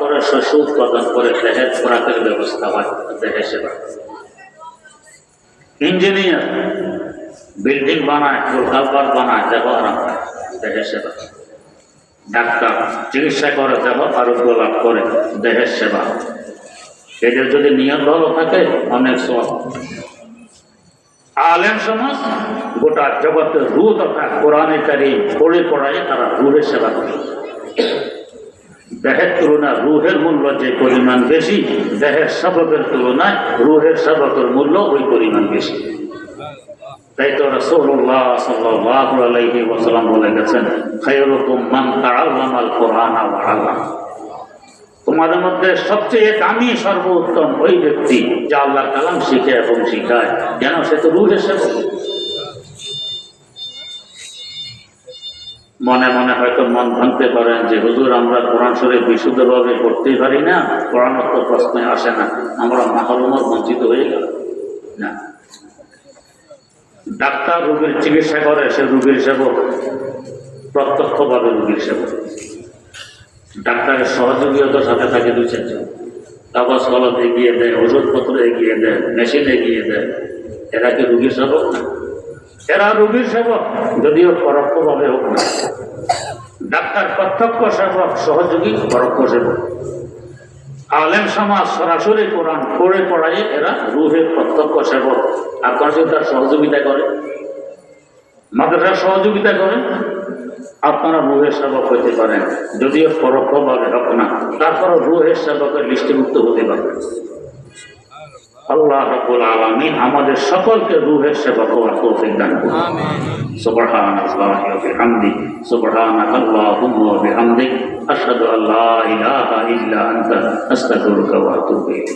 করে শস্য উৎপাদন করে দেহের খোরাকের ব্যবস্থা হয় দেহের সেবা ইঞ্জিনিয়ার, বিল্ডিং বানায় কলকারবার বানায় দেহ আরাম দেহের সেবা ডাক্তার চিকিৎসা করে, দেহ আরোগ্য লাভ করে দেহের সেবা এদের যদি নিয়ম ভালো থাকে, অনেক সব আলেম সমাজ গোটা জগতের রু তথা কোরআনে কারি পড়ে পড়ায় তারা রুহের সেবা করে। দেহের তুলনায় রুহের মূল্য যে পরিমাণ বেশি, দেহের সবকের তুলনায় রুহের সবকের মূল্য ওই পরিমাণ বেশি। তাই তো ওয়াসাল্লাম বলে তোমাদের মধ্যে সবচেয়ে দামি, সর্বোত্তম ওই ব্যক্তি যা আল্লাহর কালাম শিখে এবং শিখায়। কেন সে তো রুহের সেবক মনে মনে হয়তো মন ভাঙতে পারেন যে, হুজুর, আমরা কোরআন শরীফ বিশুদ্ধভাবে পড়তেই পারি না পড়ানোর তো প্রশ্নে আসে না, আমরা মাহরুমত বঞ্চিত হয়ে গেল না। ডাক্তার রোগীর চিকিৎসা করে, সে রোগীর সেবক, প্রত্যক্ষভাবে রোগীর সেবক। ডাক্তারের সহযোগিতার সাথে থাকে দু চারজন। কাগজ কলম এগিয়ে দেয়, ওষুধপত্র এগিয়ে দেয়, মেশিন এগিয়ে দেয়। এরা কি রুগীর সেবক না? এরা রুগীর সেবক, যদিও পরোক্ষভাবে হোক না। ডাক্তার প্রত্যক্ষ সেবক, সহযোগী পরোক্ষ সেবক। আলেম সমাজ সরাসরি কোরআন পড়ে পড়াই এরা রুহের প্রত্যক্ষ সেবক। আর তার সহযোগিতা করে। মাদ্রাসার সহযোগিতা করে। আপনারা রুহের সেবক হতে পারেন, যদিও পরোক্ষভাবে হোক না। তারপরও রুহের সেবকের লিস্টিভুক্ত হতে পারবেন আল্লাহ রাব্বুল আলামিন আমাদের সকলকে রুহের সেবা করার তৌফিক দান করুন। সুবহান আল্লাহি ওয়া বিহামদি। সুবহানাক আল্লাহুম্মা ওয়া বিহামদিক। আশহাদু আল্লা ইলাহা ইল্লা আনতা। আস্তাগফিরুকা ওয়া আতুবু ইলাইক।